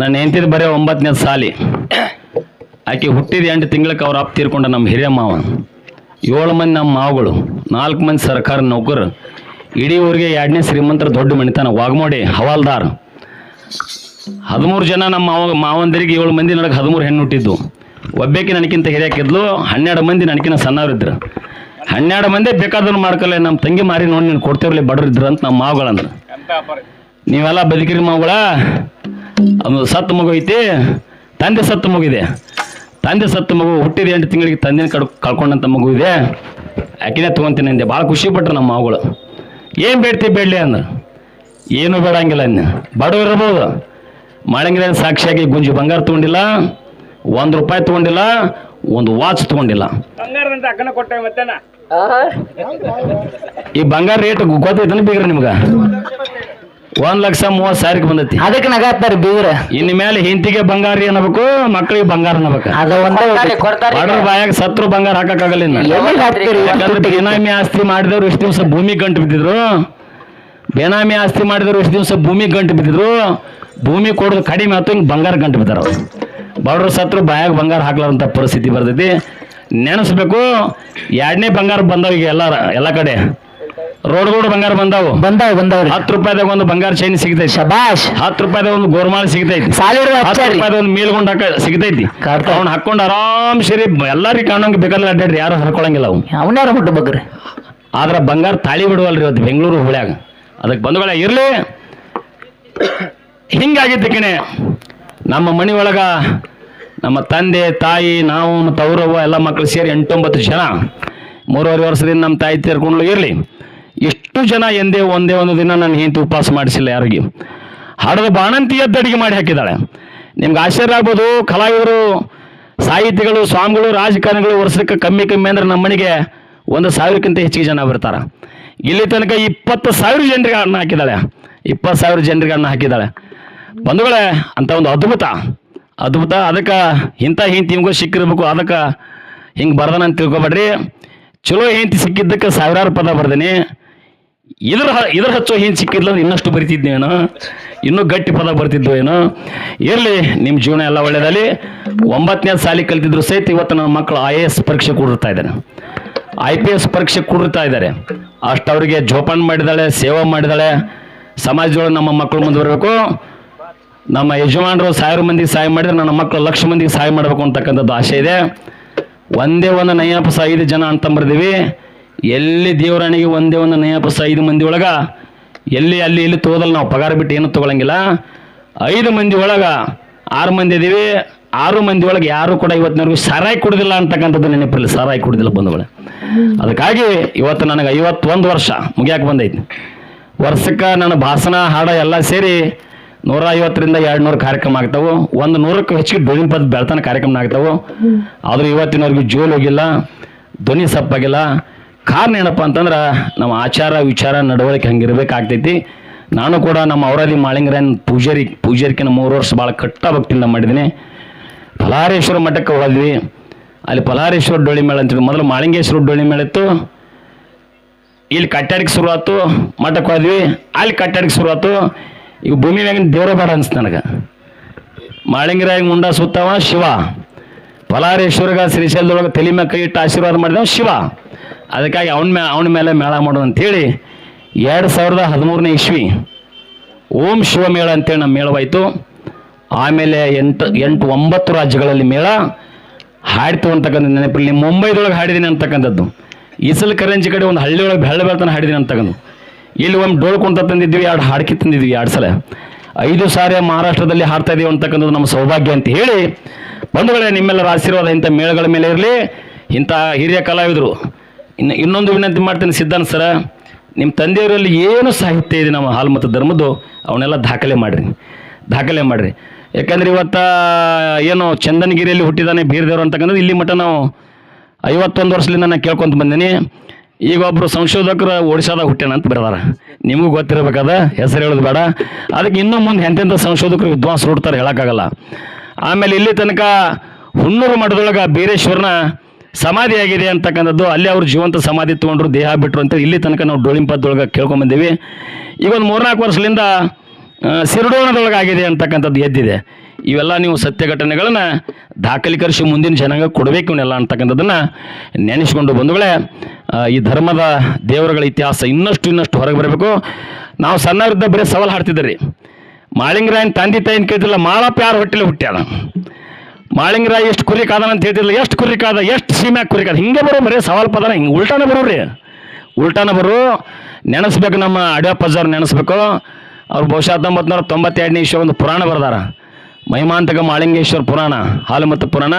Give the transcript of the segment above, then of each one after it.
ನನ್ನ ಹೆಂಡತಿದ್ ಬರೀ ಒಂಬತ್ತನೇ ಸಾಲಿ. ಆಕೆ ಹುಟ್ಟಿದ ಎಂಟು ತಿಂಗಳಕ್ಕೆ ಅವ್ರ ಅಪ್ಪ ತೀರ್ಕೊಂಡ ನಮ್ಮ ಹಿರಿಯ ಮಾವ. ಏಳು ಮಂದಿ ನಮ್ಮ ಮಾವುಗಳು, ನಾಲ್ಕು ಮಂದಿ ಸರ್ಕಾರ ನೌಕರು, ಇಡೀ ಊರಿಗೆ ಎರಡನೇ ಶ್ರೀಮಂತರ ದೊಡ್ಡ ಮಣಿತನ, ವಾಗ್ಮೋಡಿ, ಹವಾಲ್ದಾರ್. ಹದಿಮೂರು ಜನ ನಮ್ಮ ಮಾವ, ಮಾವಂದರಿಗೆ ಏಳು ಮಂದಿ ನನಗೆ ಹದಿಮೂರು ಹೆಣ್ಣು ಹುಟ್ಟಿದ್ದು. ಒಬ್ಬೇಕಿ ನನಗಿಂತ ಹಿರಿಯಾಕಿದ್ಲು ಹನ್ನೆರಡು ಮಂದಿ ನನಗಿನ ಸಣ್ಣವರಿದ್ರು ಹನ್ನೆರಡು ಮಂದಿ ಬೇಕಾದ್ರೂ ಮಾಡ್ಕೊಳ್ಳೆ ನಮ್ಮ ತಂಗಿ ಮಾರಿ ನೋಡಿ ನೀನು ಕೊಡ್ತೇವ್ರಲ್ಲಿ ಬಡ್ರಿದ್ರು ಅಂತ ನಮ್ಮ ಮಾವುಗಳಂದ್ರೆ. ನೀವೆಲ್ಲ ಬದುಕಿರಿ ಮಗಳ ಅದು ಸತ್ತು ಮಗು ಐತಿ ತಂದೆ ಸತ್ತು ಮಗು ಇದೆ. ತಂದೆ ಸತ್ತು ಮಗು ಹುಟ್ಟಿದ ಎಂಟು ತಿಂಗಳಿಗೆ ತಂದೆನ ಕಡ್ ಕಳ್ಕೊಂಡಂಥ ಮಗು ಇದೆ. ಆಕಿನೇ ತೊಗೊಂತೀನಿ ಅಂದೆ. ಭಾಳ ಖುಷಿ ಪಟ್ರು ನಮ್ಮ ಮಗಳು ಏನು ಬೇಡ್ತಿ ಬೇಡಲಿ ಅಂದ್ರೆ ಏನು ಬೇಡಂಗಿಲ್ಲ ಅನ್ನ ಬಡವ ಇರ್ಬೋದು. ಮಾಡಂಗಿಲ್ಲ ಸಾಕ್ಷಿಯಾಗಿ ಗುಂಜಿ ಬಂಗಾರ ತೊಗೊಂಡಿಲ್ಲ ಒಂದು ರೂಪಾಯಿ ತೊಗೊಂಡಿಲ್ಲ ಒಂದು ವಾಚ್ ತೊಗೊಂಡಿಲ್ಲ. ಈ ಬಂಗಾರ ರೇಟ್ ಗೊತ್ತೈತನ ಬೀಗ್ರಿ ನಿಮ್ಗೆ? ಒಂದು ಲಕ್ಷ ಮೂವತ್ತು ಸಾವಿರಕ್ಕೆ ಬಂದೈತಿ. ಅದಕ್ಕೆ ನಗಾತಾರ ಬೀವ್ರ. ಇನ್ನು ಮೇಲೆ ಹಿಂತಿಗೆ ಬಂಗಾರ ಏನಬೇಕು ಮಕ್ಕಳಿಗೆ ಬಂಗಾರ ಅನ್ನಬೇಕು. ಅದ ಒಂದೇ ಬಡವ್ರ ಬಾಯಾಗ ಸತ್ರು ಬಂಗಾರ ಹಾಕಕ್ಕಾಗಲ್ಲ ಇನ್ನು. ಎಲ್ಲಿಗ್ ಹಾಕ್ತೀರಿ? ಯಾಕಂದ್ರೆ ಬೇನಾಮಿ ಆಸ್ತಿ ಮಾಡಿದವ್ರು ಇಷ್ಟು ದಿವಸ ಭೂಮಿ ಗಂಟು ಬಿದ್ದಿದ್ರು. ಬೇನಾಮಿ ಆಸ್ತಿ ಮಾಡಿದವ್ರು ಇಷ್ಟು ದಿವಸ ಭೂಮಿ ಗಂಟು ಬಿದ್ದಿದ್ರು. ಭೂಮಿ ಕೊಡೋದು ಕಡಿಮೆ ಆಯ್ತು ಹಿಂಗೆ ಬಂಗಾರ ಗಂಟು ಬಿದ್ದಾರ ಅವ್ರು. ಬಡವ್ರ ಸತ್ರು ಬಾಯಾಗ ಬಂಗಾರ ಹಾಕ್ಲಾರಂತ ಪರಿಸ್ಥಿತಿ ಬರ್ತೈತಿ. ನೆನೆಸ್ಬೇಕು ಎರಡನೇ ಬಂಗಾರ ಬಂದವ ಈಗ ಎಲ್ಲ ಎಲ್ಲ ಕಡೆ. ರೋಡ್ಗಳು ಬಂಗಾರ ಬಂದಾವು. ಬಂದಾವ್ ಬಂದಾವ್ರಿ. ಹತ್ತು ರೂಪಾಯಿದಾಗ ಒಂದು ಬಂಗಾರ ಚೈನ್ ಸಿಗ್ತೈತಿ. ಶಬಾಷ್. ಹತ್ತು ರೂಪಾಯಿದಾಗ ಒಂದು ಗೋರ್ಮಾಳ ಸಿಗ್ತೈತಿ. ಸಾವಿರ ಹತ್ತು ಹಚ್ಚಾರಿ. ರೂಪಾಯಿದ ಒಂದು ಮೇಲ್ಗೊಂಡ್ ಹಾಕ ಸಿಗ್ತೈತಿ. ಕಾಡ್ತಾವ್. ಅವ್ನು ಹಾಕೊಂಡು ಆರಾಮ್ ಸರಿ ಎಲ್ಲಾರಿಗೆ ಕಾಣಂಗ ಬೇಕಾದ್ರೆ ಅಡ್ಡಾಡ್ರಿ ಯಾರು ಹರ್ಕೊಳಂಗಿಲ್ಲ ಅವು ಅವನ್ಯಾರ ಬಗ್ರಿ ಆದ್ರೆ ಬಂಗಾರ ತಾಳಿ ಬಿಡುವಲ್ರಿ ಇವತ್ತು ಬೆಂಗಳೂರು ಹುಳ್ಯಾಗ ಅದಕ್ಕೆ ಬಂಧುಗಳ ಇರ್ಲಿ. ಹಿಂಗಾಗಿತ್ತು ಕಣೆ. ನಮ್ಮ ಮನೆ ಒಳಗ ನಮ್ಮ ತಂದೆ ತಾಯಿ ನಾವು ಮತ್ತು ಅವರವ್ವ ಎಲ್ಲ ಮಕ್ಕಳು ಸೇರಿ ಎಂಟೊಂಬತ್ತು ಜನ. ಮೂರುವರೆ ವರ್ಷದಿಂದ ನಮ್ಮ ತಾಯಿ ತೀರ್ಕೊಂಡು ಇರಲಿ. ಎಷ್ಟು ಜನ ಎಂದೇ ಒಂದೇ ಒಂದು ದಿನ ನನ್ನ ಹೆಂಡತಿ ಉಪವಾಸ ಮಾಡಿಸಿಲ್ಲ ಯಾರಿಗೆ? ಹಾಡದ ಬಾಣಂತಿ ಎದ್ದಡಿಗೆ ಮಾಡಿ ಹಾಕಿದ್ದಾಳೆ. ನಿಮ್ಗೆ ಆಶ್ಚರ್ಯ ಆಗ್ಬೋದು, ಕಲಾವಿದರು, ಸಾಹಿತಿಗಳು, ಸ್ವಾಮಿಗಳು, ರಾಜಕಾರಣಿಗಳು ವರ್ಷಕ್ಕೆ ಕಮ್ಮಿ ಕಮ್ಮಿ ಅಂದ್ರೆ ನಮ್ಮ ಮನೆಗೆ ಒಂದು ಸಾವಿರಕ್ಕಿಂತ ಹೆಚ್ಚಿಗೆ ಜನ ಬರ್ತಾರೆ. ಇಲ್ಲಿ ತನಕ ಇಪ್ಪತ್ತು ಸಾವಿರ ಜನರಿಗೆ ಅನ್ನ ಹಾಕಿದ್ದಾಳೆ. ಇಪ್ಪತ್ತು ಸಾವಿರ ಜನರಿಗೆ ಅನ್ನ ಹಾಕಿದ್ದಾಳೆ. ಬಂಧುಗಳೇ, ಅಂತ ಒಂದು ಅದ್ಭುತ. ಅದ್ಭುತ. ಅದಕ್ಕೆ ಇಂಥ ಹೆಂಡತಿ ನಿಮಗೂ ಸಿಕ್ಕಿರ್ಬೇಕು. ಅದಕ್ಕೆ ಹಿಂಗೆ ಬರ್ದಾನ ಅಂತ ತಿಳ್ಕೊಬೇಡ್ರಿ. ಚಲೋ ಹೆಂಡತಿ ಸಿಕ್ಕಿದ್ದಕ್ಕೆ ಸಾವಿರಾರು ಪದ ಬರ್ದೇನೆ. ಇದ್ರ ಇದ್ರ ಹಚ್ಚೋ ಏನು ಸಿಕ್ಕಿದ್ಲ ಇನ್ನಷ್ಟು ಬರಿತಿದ್ನೇನೋ ಇನ್ನೂ ಗಟ್ಟಿ ಪದ ಬರ್ತಿದ್ವು ಏನೋ. ಇರಲಿ ನಿಮ್ಮ ಜೀವನ ಎಲ್ಲ ಒಳ್ಳೇದಲ್ಲಿ ಒಂಬತ್ತನೇ ಸಾಲಿ ಕಲ್ತಿದ್ರು ಸಹಿತ ಇವತ್ತು ನನ್ನ ಮಕ್ಕಳು ಐ ಎ ಎಸ್ ಪರೀಕ್ಷೆ ಕೂಡಿರ್ತಾ ಇದ್ದಾರೆ. ಐ ಪಿ ಎಸ್ ಪರೀಕ್ಷೆ ಕೂಡಿರ್ತಾ ಇದ್ದಾರೆ. ಅಷ್ಟು ಅವರಿಗೆ ಜೋಪಾನ ಮಾಡಿದಾಳೆ ಸೇವೆ ಮಾಡಿದಾಳೆ ಸಮಾಜದೊಳಗೆ ನಮ್ಮ ಮಕ್ಕಳು ಮುಂದುವರಬೇಕು. ನಮ್ಮ ಯಜಮಾನರು ಸಾವಿರ ಮಂದಿಗೆ ಸಹಾಯ ಮಾಡಿದರೆ ನನ್ನ ಮಕ್ಕಳು ಲಕ್ಷ ಮಂದಿಗೆ ಸಹಾಯ ಮಾಡಬೇಕು ಅಂತಕ್ಕಂಥದ್ದು ಆಸೆ ಇದೆ. ಒಂದೇ ಒಂದು ನಯಪಸ ಐದು ಜನ ಅಂತ ಬರ್ದೀವಿ ಎಲ್ಲಿ ದೇವರಾಣಿಗೆ ಒಂದೇ ಒಂದು ನಯಪಸ ಐದು ಮಂದಿ ಒಳಗ, ಎಲ್ಲಿ ಅಲ್ಲಿ ಇಲ್ಲಿ ತಗೋದಲ್ಲ ನಾವು ಪಗಾರ ಬಿಟ್ಟು ಏನು ತಗೊಳಂಗಿಲ್ಲ. ಐದು ಮಂದಿ ಒಳಗ ಆರು ಮಂದಿ ಇದೀವಿ. ಆರು ಮಂದಿ ಒಳಗೆ ಯಾರು ಕೂಡ ಇವತ್ತಿನವರೆಗೂ ಸಾರಾಯಿ ಕುಡಿದಿಲ್ಲ ಅಂತಕ್ಕಂಥದ್ದು ನೆನಪಿರಲಿ ಸಾರಾಯಿ ಕುಡಿದಿಲ್ಲ ಬಂದವಳೆ ಅದಕ್ಕಾಗಿ ಇವತ್ತು ನನಗೆ ಐವತ್ತೊಂದು ವರ್ಷ ಮುಗಿಯಾಕೆ ಬಂದೈತಿ. ವರ್ಷಕ್ಕೆ ನನ್ನ ಭಾಷಣ, ಹಾಡ ಎಲ್ಲ ಸೇರಿ ನೂರ ಐವತ್ತರಿಂದ ಎರಡು ನೂರು ಕಾರ್ಯಕ್ರಮ ಆಗ್ತಾವೆ. ಒಂದು ನೂರಕ್ಕೂ ಹೆಚ್ಚಿಗೆ ಧ್ವನಿ ಪದ ಬೆಳ್ತಾನ ಕಾರ್ಯಕ್ರಮ ಆಗ್ತಾವೆ. ಆದರೂ ಇವತ್ತಿನವರೆಗೂ ಜೋಲು ಹೋಗಿಲ್ಲ, ಧ್ವನಿ ಸಪ್ಪಾಗಿಲ್ಲ. ಕಾರಣ ಏನಪ್ಪ ಅಂತಂದ್ರೆ ನಮ್ಮ ಆಚಾರ, ವಿಚಾರ, ನಡವಳಿಕೆ ಹಂಗಿರ್ಬೇಕಾಗ್ತೈತಿ. ನಾನು ಕೂಡ ನಮ್ಮ ಅವರಲ್ಲಿ ಮಾಳಿಂಗರನ್ ಪೂಜಾರಿ ಪೂಜಾರಿಕಿನ ಮೂರು ವರ್ಷ ಭಾಳ ಕಟ್ಟ ಭಕ್ತಿಯಿಂದ ಮಾಡಿದ್ದೀನಿ. ಫಲಾರೇಶ್ವರ ಮಠಕ್ಕೆ ಹೋದ್ವಿ. ಅಲ್ಲಿ ಫಲಾರೇಶ್ವರ ಡೋಳಿ ಮೇಳ ಅಂತೇಳಿ ಮೊದಲು ಮಾಳಿಂಗೇಶ್ವರ ಡೋಳಿ ಮೇಳ ಇತ್ತು. ಇಲ್ಲಿ ಕಟ್ಟಡಕ್ಕೆ ಶುರುವಾತು ಮಠಕ್ಕೆ ಹೋದ್ವಿ. ಅಲ್ಲಿ ಕಟ್ಟಡಕ್ಕೆ ಶುರುವಾತು ಆಯ್ತು ಈಗ ಭೂಮಿ ಮ್ಯಾಗಿನ ದೇವ್ರ ಬೇಡ ಅನಿಸ್ತು ನನಗೆ. ಮಾಳಿಂಗರಾಯ ಮುಂಡ ಸುತ್ತವ ಶಿವ. ಫಲಾರೇಶ್ವರಗ ಶ್ರೀಶೈಲದೊಳಗೆ ತಲೆ ಮ್ಯಾಗ ಕೈ ಇಟ್ಟು ಆಶೀರ್ವಾದ ಮಾಡಿದವ ಶಿವ. ಅದಕ್ಕಾಗಿ ಅವನ ಮೇಲೆ ಅವನ ಮೇಲೆ ಮೇಳ ಮಾಡೋದು ಅಂತೇಳಿ ಎರಡು ಸಾವಿರದ ಹದಿಮೂರನೇ ಇಸ್ವಿ ಓಂ ಶಿವಮೇಳ ಅಂತೇಳಿ ನಮ್ಮ ಮೇಳವಾಯಿತು ಆಮೇಲೆ ಎಂಟು ಎಂಟು ಒಂಬತ್ತು ರಾಜ್ಯಗಳಲ್ಲಿ ಮೇಳ ಹಾಡ್ತು ಅಂತಕ್ಕಂಥ ನೆನಪಿರಲಿ. ಮುಂಬೈದೊಳಗೆ ಹಾಡಿದ್ದೀನಿ ಅಂತಕ್ಕಂಥದ್ದು. ಈಸಲ್ ಕರೆಂಜಿ ಕಡೆ ಒಂದು ಹಳ್ಳಿ ಒಳಗೆ ಬೆಳ್ಳ ಬೆಳ್ತಾನೆ ಹಾಡಿದ್ದೀನಿ ಅಂತಕ್ಕಂಥ ಇಲ್ಲಿ ಒಮ್ಮೆ ಡೋಳ್ ಕುಂತ ತಂದಿದ್ವಿ ಎರಡು ಹಾಡ್ಕಿ ತಂದಿದ್ವಿ ಎರಡು ಸಲ. ಐದು ಸಾರಿ ಮಹಾರಾಷ್ಟ್ರದಲ್ಲಿ ಹಾಡ್ತಾ ಇದೀವಿ ಅಂತಕ್ಕಂಥದ್ದು ನಮ್ಮ ಸೌಭಾಗ್ಯ ಅಂತ ಹೇಳಿ ಬಂಧುಗಳೇ, ನಿಮ್ಮೆಲ್ಲರ ಆಶೀರ್ವಾದ ಇಂಥ ಮೇಳಗಳ ಮೇಲೆ ಇರಲಿ. ಇಂಥ ಹಿರಿಯ ಕಲಾವಿದರು ಇನ್ನು ಇನ್ನೊಂದು ವಿನಂತಿ ಮಾಡ್ತೀನಿ ಸಿದ್ಧಾಂತ ಸರ ನಿಮ್ಮ ತಂದೆಯವರಲ್ಲಿ ಏನು ಸಾಹಿತ್ಯ ಇದೆ ನಮ್ಮ ಹಾಲು ಮತ್ತು ಧರ್ಮದ್ದು, ಅವನ್ನೆಲ್ಲ ದಾಖಲೆ ಮಾಡಿರಿ ದಾಖಲೆ ಮಾಡಿರಿ. ಯಾಕಂದ್ರೆ ಇವತ್ತು ಏನು ಚಂದನಗಿರಿಯಲ್ಲಿ ಹುಟ್ಟಿದಾನೆ ಬೀರದೇವರು ಅಂತಕ್ಕಂಥದ್ದು, ಇಲ್ಲಿ ಮಟ್ಟ ನಾವು ಐವತ್ತೊಂದು ವರ್ಷದಿಂದ ನಾನು ಕೇಳ್ಕೊಂತ ಬಂದೀನಿ. ಈಗ ಒಬ್ಬರು ಸಂಶೋಧಕರು ಒಡಿಶಾದಾಗ ಹುಟ್ಟ್ಯಾನ ಅಂತ ಬರೆದಾರ. ನಿಮಗೂ ಗೊತ್ತಿರಬೇಕಾದ ಹೆಸರು ಹೇಳೋದು ಬೇಡ. ಅದಕ್ಕೆ ಇನ್ನೂ ಮುಂದೆ ಎಂತೆಂಥ ಸಂಶೋಧಕರು ವಿದ್ವಾಂಸರು ಹುಡ್ತಾರೆ ಹೇಳೋಕ್ಕಾಗಲ್ಲ. ಆಮೇಲೆ ಇಲ್ಲಿ ತನಕ ಹುಣ್ಣೂರು ಮಠದೊಳಗೆ ಬೀರೇಶ್ವರನ ಸಮಾಧಿ ಆಗಿದೆ ಅಂತಕ್ಕಂಥದ್ದು, ಅಲ್ಲಿ ಅವರು ಜೀವಂತ ಸಮಾಧಿ ತೊಗೊಂಡ್ರು, ದೇಹ ಬಿಟ್ಟರು ಅಂತ ಇಲ್ಲಿ ತನಕ ನಾವು ಡೋಳಿಂಪದೊಳಗೆ ಕೇಳ್ಕೊಂಬಂದೀವಿ. ಈಗ ಒಂದು ಮೂರ್ನಾಲ್ಕು ವರ್ಷದಿಂದ ಸಿರುಡೋಣದೊಳಗಾಗಿದೆ ಅಂತಕ್ಕಂಥದ್ದು ಎದ್ದಿದೆ. ಇವೆಲ್ಲ ನೀವು ಸತ್ಯ ಘಟನೆಗಳನ್ನು ದಾಖಲೀಕರಿಸಿ ಮುಂದಿನ ಜನಾಂಗ ಕೊಡಬೇಕು ಇವನ್ನೆಲ್ಲ ಅಂತಕ್ಕಂಥದ್ದನ್ನು ನೆನೆಸ್ಕೊಂಡು ಬಂಧುಗಳೇ ಈ ಧರ್ಮದ ದೇವರುಗಳ ಇತಿಹಾಸ ಇನ್ನಷ್ಟು ಇನ್ನಷ್ಟು ಹೊರಗೆ ಬರಬೇಕು. ನಾವು ಸಣ್ಣವರಿದ್ದ ಬರೀ ಸವಾಲು ಹಾಡ್ತಿದ್ದೀರಿ ಮಾಳಿಂಗರಾಯನ್ ತಂದೆ ತಾಯಿನ ಕೇಳ್ತಿಲ್ಲ ಮಾಳಪ್ಪ ಯಾರು ಹೊಟ್ಟೆಲಿ ಹುಟ್ಟ್ಯಾಳ? ಮಾಳಿಂಗರಾಯ ಎಷ್ಟು ಕುರಿ ಕಾದನ ಅಂತ ಹೇಳ್ತಿಲ್ಲ ಎಷ್ಟು ಕುರಿ ಕಾದ, ಎಷ್ಟು ಸೀಮ್ಯಾಗ ಕುರಿ ಕಾದ. ಹಿಂಗೆ ಬರೋ ಬರೀ ಸವಾಲ್ ಪದನ. ಹಿಂಗೆ ಉಲ್ಟಾನ ಬರೋರಿ ಉಲ್ಟಾನ ಬರು, ನೆನೆಸ್ಬೇಕು ನಮ್ಮ ಅಡಿಯಪ್ಪಜ್ಜವ್ರು ನೆನೆಸ್ಬೇಕು. ಅವ್ರು ಬಹುಶಃ ಹತ್ತೊಂಬತ್ತು ನೂರ ತೊಂಬತ್ತೆರಡನೇ ಇಶ್ವ ಒಂದು ಪುರಾಣ ಬರ್ದಾರ. ಮಹಿಮಾಂತಕ ಮಾಳಿಂಗೇಶ್ವರ ಪುರಾಣ, ಹಾಲು ಮತ್ತು ಪುರಾಣ.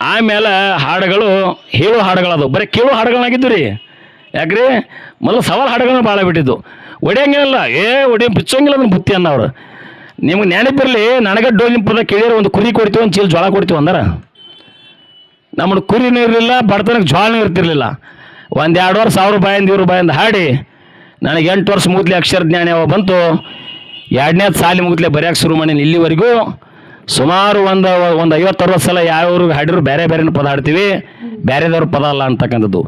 ಆಮೇಲೆ ಹಾಡುಗಳು, ಹೇಳು ಹಾಡುಗಳದು ಬರೀ ಕೇಳು ಹಾಡುಗಳಾಗಿದ್ದು ರೀ. ಯಾಕ್ರಿ? ಮೊದಲು ಸವಾಲು ಹಾಡುಗಳನ್ನ ಭಾಳ ಬಿಟ್ಟಿದ್ದು. ಒಡೆಯಂಗಿಲ್ಲ ಏ, ಒಡೆಯ, ಬಿಚ್ಚೋಂಗಿಲ್ಲ ಅದನ್ನು ಬುತ್ತಿ ಅನ್ನೋರು ನಿಮ್ಗೆ ನೆನಪಿರಲಿ ನನಗೆ ಡೋಲಿನ ಪದ ಕೇಳಿದ್ರೆ ಒಂದು ಕುರಿ ಕೊಡ್ತೀವಿ ಒಂದು ಚೀಲ ಜೋಳ ಕೊಡ್ತೀವಿ ಅಂದ್ರೆ. ನಮ್ಮನ್ನು ಕುರಿನೂ ಇರಲಿಲ್ಲ ಬಡತನಕ್ಕೆ ಜ್ವಾಳನೂ ಇರ್ತಿರ್ಲಿಲ್ಲ. ಒಂದು ಎರಡು ವರ್ಷ ಸಾವಿರ ರೂಪಾಯಿಂದ ಇವ್ರ ಬಾಯಿಂದ ಹಾಡಿ, ನನಗೆ ಎಂಟು ವರ್ಷ ಮುಗಿದ್ಲಿ ಅಕ್ಷರ ಜ್ಞಾನ ಯಾವಾಗ ಬಂತು ಎರಡನೇ ಸಾಲಿ ಮುಗಿದ್ಲೆ ಬರೆಯೋಕೆ ಶುರು ಮಾಡೀನಿ ಇಲ್ಲಿವರೆಗೂ. ಸುಮಾರು ಒಂದು ಒಂದು ಐವತ್ತು ಅರವತ್ತು ಸಲ ಯಾವ್ಯಾವ್ರಿಗೆ ಹಾಡಿದ್ರು ಬೇರೆ ಬೇರೆ ಪದ ಹಾಡ್ತೀವಿ ಬೇರೆದವ್ರ ಪದ ಅಲ್ಲ ಅಂತಕ್ಕಂಥದ್ದು.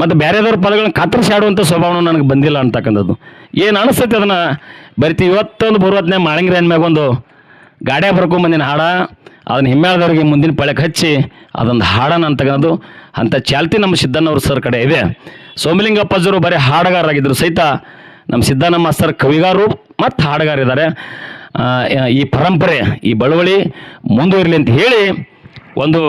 ಮತ್ತು ಬೇರೆದವ್ರ ಪದಗಳನ್ನ ಕತ್ತರಿಸಿ ಆಡುವಂಥ ಸ್ವಭಾವನೂ ನನಗೆ ಬಂದಿಲ್ಲ ಅಂತಕ್ಕಂಥದ್ದು. ಏನು ಅನಿಸ್ತೈತೆ ಅದನ್ನು? ಬರಿತೀವಿ ಇವತ್ತೊಂದು ಬರುವತ್ನೇ ಮಾಳಂಗಿರಿ ಅನ್ಮ್ಯಾಗ ಒಂದು ಗಾಡ್ಯಾಗ ಬರ್ಕೊಂಬಂದಿನ ಹಾಡ. ಅದನ್ನ ಹಿಮ್ಮೇಳದವ್ರಿಗೆ ಮುಂದಿನ ಪಳಕ್ಕೆ ಹಚ್ಚಿ ಅದೊಂದು ಹಾಡನ ಅಂತಕ್ಕಂಥದ್ದು. ಅಂಥ ಚಾಲ್ತಿ ನಮ್ಮ ಸಿದ್ದಣ್ಣವ್ರ ಸರ್ ಕಡೆ ಇದೆ. ಸೋಮಲಿಂಗಪ್ಪಜ್ಜರು ಬರೀ ಹಾಡುಗಾರರಾಗಿದ್ದರು ಸಹಿತ ನಮ್ಮ ಸಿದ್ದಣ್ಣ ಮಾಸ್ತರ್ ಕವಿಗಾರರು ಮತ್ತು ಹಾಡುಗಾರಿದ್ದಾರೆ ಈ ಪರಂಪರೆ, ಈ ಬಳುವಳಿ ಮುಂದುವರಿಲಿ ಅಂತ ಹೇಳಿ ಒಂದು